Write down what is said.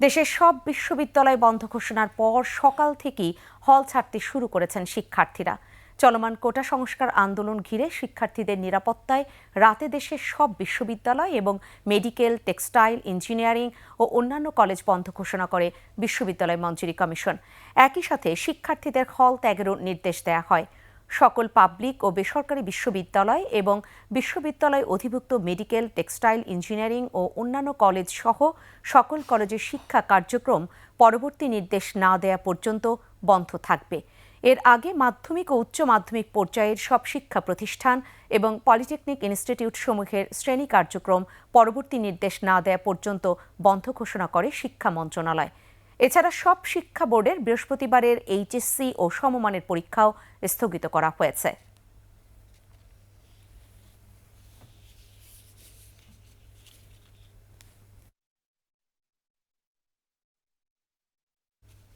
দেশের সব বিশ্ববিদ্যালয় বন্ধ ঘোষণার পর সকাল থেকেই হল ছাড়তে শুরু করেছেন শিক্ষার্থীরা। চলমান কোটা সংস্কার আন্দোলন ঘিরে শিক্ষার্থীদের নিরাপত্তায় রাতে দেশের সব বিশ্ববিদ্যালয় এবং মেডিকেল, টেক্সটাইল, ইঞ্জিনিয়ারিং ও অন্যান্য কলেজ বন্ধ ঘোষণা করে বিশ্ববিদ্যালয় মঞ্জুরি কমিশন। একই সাথে শিক্ষার্থীদের হল ত্যাগেরও নির্দেশ দেওয়া হয়। সকল পাবলিক ও বেসরকারি বিশ্ববিদ্যালয় এবং বিশ্ববিদ্যালয় অধিভুক্ত মেডিকেল, টেক্সটাইল, ইঞ্জিনিয়ারিং ও অন্যান্য কলেজ সহ সকল কলেজের শিক্ষা কার্যক্রম পরবর্তী নির্দেশ না দেয়া পর্যন্ত বন্ধ থাকবে। এর আগে মাধ্যমিক ও উচ্চ মাধ্যমিক পর্যায়ের সব শিক্ষা প্রতিষ্ঠান এবং পলিটেকনিক ইনস্টিটিউট সমূহের শ্রেণি কার্যক্রম পরবর্তী নির্দেশ না দেয়া পর্যন্ত বন্ধ ঘোষণা করে শিক্ষা মন্ত্রণালয়। এছাড়া সব শিক্ষা বোর্ডের বৃহস্পতিবারের এইচএসসি ও সমমানের পরীক্ষাও স্থগিত করা হয়েছে।